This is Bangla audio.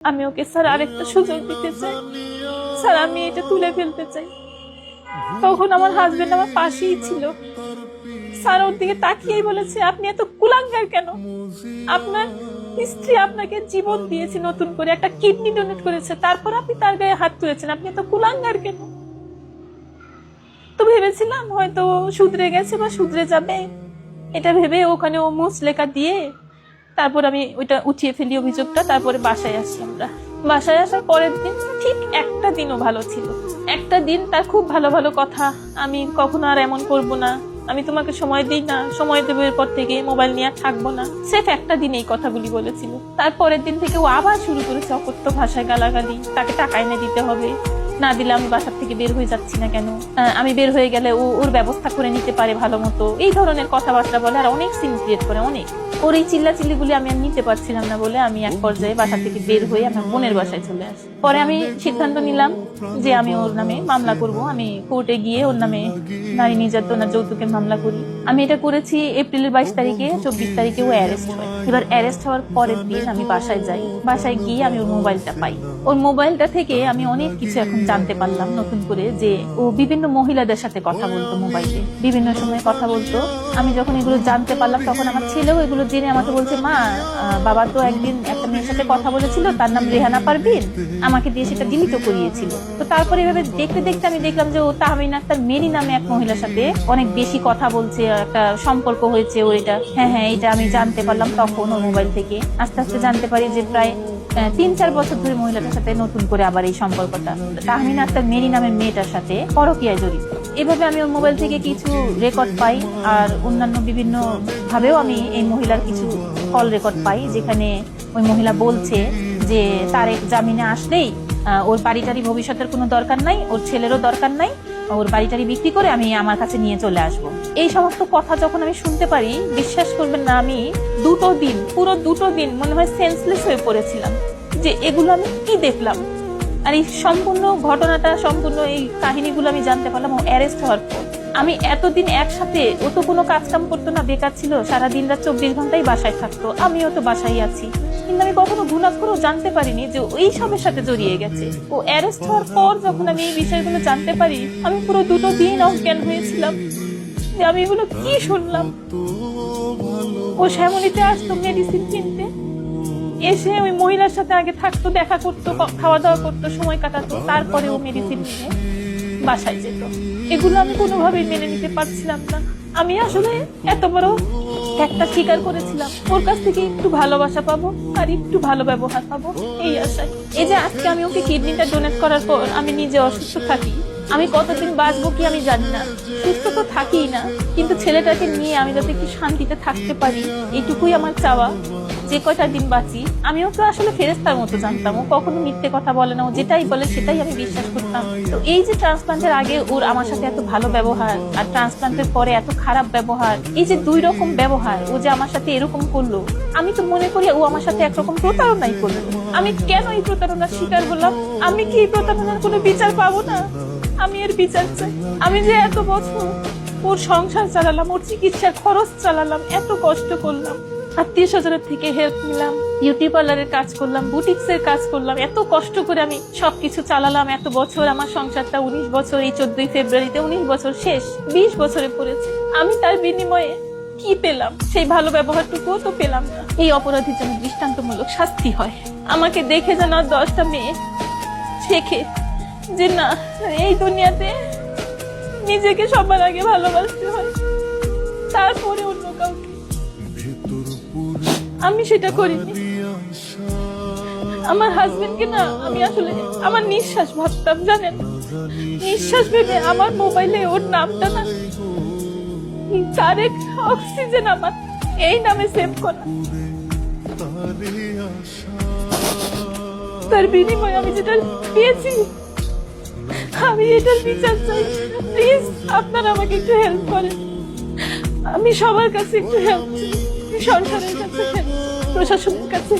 আমি ওকে স্যার আরেকটা সুযোগ দিতে চাই। স্যার, আমি এটা তুলে ফেলতে চাই। তখন আমার হাজবেন্ড আমার পাশেই ছিল। স্যার ওর দিকে তাকিয়েই বলেছে, আপনি এত কুলাঙ্গার কেন? আপনার স্ত্রী আপনাকে জীবন দিয়েছে নতুন করে, একটা কিডনি ডোনেট করেছে, তারপর আপনি তার গায়ে হাত তুলেছেন। আপনি এত কুলাঙ্গার কেন? তো ভেবেছিলাম হয়তো শুধরে গেছে বা শুধরে যাবে। এটা ভেবে ওখানে ও মুছ লেখা দিয়ে তারপর আমি ওইটা উঠিয়ে ফেলি অভিযোগটা, তারপরে বাসায় আসি আমরা। বাসায় আসার পরের দিন ঠিক একটা দিনও ভালো ছিল। একটা দিন তার খুব ভালো ভালো কথা, আমি কখনো আর এমন করব না, আমি তোমাকে সময় দিই না, সময় দেবো এরপর থেকে মোবাইল নিয়ে থাকব না। সেফ একটা দিন এই কথাগুলি বলেছিল। তারপরের দিন থেকে ও আবার শুরু করেছে অকথ্য ভাষায় গালাগালি, তাকে টাকা এনে দিতে হবে। না দিলে আমি বাসার থেকে বের হয়ে যাচ্ছি না কেন? আমি বের হয়ে গেলে ও, ওর ব্যবস্থা করে নিতে পারে ভালো মতো। এই ধরনের কথাবার্তা বলে আর অনেক সিন ক্রিয়েট করে, অনেক। ওর এই চিল্লা চিল্লিগুলি আমি আর নিতে পারছিলাম না বলে আমি এক পর্যায়ে বাসা থেকে বের হয়ে আমার বোনের বাসায় চলে আসি। পরে আমি সিদ্ধান্ত নিলাম যে আমি ওর নামে মামলা করব। আমি কোর্টে গিয়ে ওর নামে নারী নির্যাতন আর যৌতুকের মামলা করি। আমি এটা করেছি এপ্রিলের বাইশ তারিখে, চব্বিশ তারিখে ও অ্যারেস্ট হয়। এবার অ্যারেস্ট হওয়ার পরের দিন আমি বাসায় যাই। বাসায় গিয়ে আমি ওর মোবাইলটা পাই। ওর মোবাইলটা থেকে আমি অনেক কিছু এখন জানতে পারলাম নতুন করে যে ও বিভিন্ন মহিলাদের সাথে কথা বলতো মোবাইলে বিভিন্ন সময় কথা বলতো। আমি যখন এগুলো জানতে পারলাম, তখন আমার ছেলেও এগুলো জেনে আমাকে বলছে, মা বাবা তো একদিন একটা মেয়ের সাথে কথা বলেছিল, তার নাম রেহানা পারভিন। আমাকে দিয়ে সেটা ডিলিট করিয়েছিল। তো তারপরে এভাবে দেখতে দেখতে আমি দেখলাম যে ও তাহমিন আক্তার মেরি নামে এক মহিলার সাথে অনেক বেশি কথা বলছে একটা সম্পর্ক হয়েছে ওর এটা। হ্যাঁ হ্যাঁ এটা আমি জানতে পারলাম তখন ওর মোবাইল থেকে। আস্তে আস্তে জানতে পারি যে প্রায় তিন, চার বছর ধরে মহিলাটার সাথে নতুন করে আবার এই সম্পর্কটা। তাহমিন আক্তার মেরি নামের মেয়েটার সাথে পরকীয়ায় জড়িত। এভাবে আমি ওর মোবাইল থেকে কিছু রেকর্ড পাই আর অন্যান্য বিভিন্ন ভাবেও আমি এই মহিলার কিছু কল রেকর্ড পাই যেখানে ওই মহিলা বলছে যে তারেক জামিনে আসলেই ওর বাড়িটারি ভবিষ্যতের কোনো দরকার নাই, ওর ছেলেরও দরকার নাই ওর বাড়িটারি বিক্রি করে আমি আমার কাছে নিয়ে চলে আসব। এই সমস্ত কথা যখন আমি শুনতে পারি, বিশ্বাস করবেন না, আমি দুটো দিন, পুরো দুটো দিন মনে হয় সেন্সলেস হয়ে পড়েছিলাম যে এগুলো আমি কি দেখলাম? আর এই সম্পূর্ণ ঘটনাটা, সম্পূর্ণ এই কাহিনীগুলো আমি জানতে পারলাম ও অ্যারেস্ট হওয়ার পর। আমি এতদিন একসাথে, ও তো কোনো কাজ কাম করতো না, বেকার ছিল, সারা দিন রাত চব্বিশ ঘন্টাই বাসায় থাকতো, আমিও তো বাসায় আছি। কিন্তু আমি কখনো গুণাক্ষরও জানতে পারিনি যে ওই সবের সাথে জড়িয়ে গেছে। ও অ্যারেস্ট হওয়ার পর যখন আমি এই বিষয়গুলো জানতে পারি, আমি পুরো দুটো দিন অজ্ঞান হয়েছিলাম। যে আমি এগুলো কি শুনলাম? ও শ্যামলিতে আসতো মেডিসিন কিনতে। এসে ওই মহিলার সাথে আগে থাকতো, দেখা করতো খাওয়া দাওয়া করতো, সময় কাটাতো, তারপরে ও মেডিসিন নিয়ে বাসায় যেত। এগুলো আমি কোনোভাবেই মেনে নিতে পারছিলাম না। আমি আসলে এত বড় একটা স্বীকার করেছিলাম। ওর কাছ থেকে একটু ভালোবাসা পাবো আর একটু ভালো ব্যবহার পাবো। এই আশায়। এই যে আজকে আমি ওকে কিডনিটা ডোনেট করার পর আমি নিজে অসুস্থ থাকি। আমি কতদিন বাঁচবো কি আমি জানি না। সুস্থ তো থাকি না। কিন্তু ছেলেটাকে নিয়ে আমি যাতে একটু শান্তিতে থাকতে পারি, এইটুকুই আমার চাওয়া। যে কয়টা দিন বাঁচি, আমিও তো আসলে ফেরেস্তার মতো জানতাম। ও কখনো মিথ্যে কথা বলে না, ও যেটাই বলে সেটাই আমি বিশ্বাস করতাম। তো এই যে ট্রান্সপ্লান্টের আগে ওর আমার সাথে এত ভালো ব্যবহার আর ট্রান্সপ্লান্টের পরে এত খারাপ ব্যবহার, এই যে দুই রকম ব্যবহার, ও যে আমার সাথে এরকম করল, আমি তো মনে করি ও আমার সাথে একরকম প্রতারণাই করল আমি কেন এই প্রতারণার শিকার হলাম? আমি কি এই প্রতারণার কোনো বিচার পাবো না? আমি এর বিচার চাই। আমি যে এত বছর ওর সংসার চালালাম, ওর চিকিৎসার খরচ চালালাম, এত কষ্ট করলাম। আত্মীয় স্বজনের থেকে হেল্প নিলাম বিউটি পার্লারের কাজ করলাম বুটিক্স এর কাজ করলাম। এত কষ্ট করে আমি সবকিছু চালালাম, এত বছর আমার সংসারটা উনিশ বছর, এই চোদ্দই ফেব্রুয়ারিতে উনিশ বছর শেষ, বিশ বছরে পড়েছে। আমি তার বিনিময়ে কি পেলাম? সেই ভালো ব্যবহারটুকুও তো পেলাম না। এই অপরাধীর জন্য দৃষ্টান্তমূলক শাস্তি হয়। আমাকে দেখে যেন দশটা মেয়ে শেখে যে না, এই দুনিয়াতে নিজেকে সবার আগে ভালোবাসতে হয়। তারপরে আমি সেটা করিনি। আমার হাজবেন্ডকে না আমি আসলে আমার নিঃশ্বাস ভাবতাম, জানেন? নিঃশ্বাস ভেবে আমার মোবাইলে ওর নামটা না তারেক অক্সিজেন আমার, এই নামে সেভ করা। তার বিনিময়ে আমি যেটা পেয়েছি, আমি এটার বিচার চাই। প্লিজ আপনারা আমাকে একটু হেল্প করেন। আমি সবার কাছে একটু হেল্প চাই। সরকারের কাছে প্রশাসনের কাছে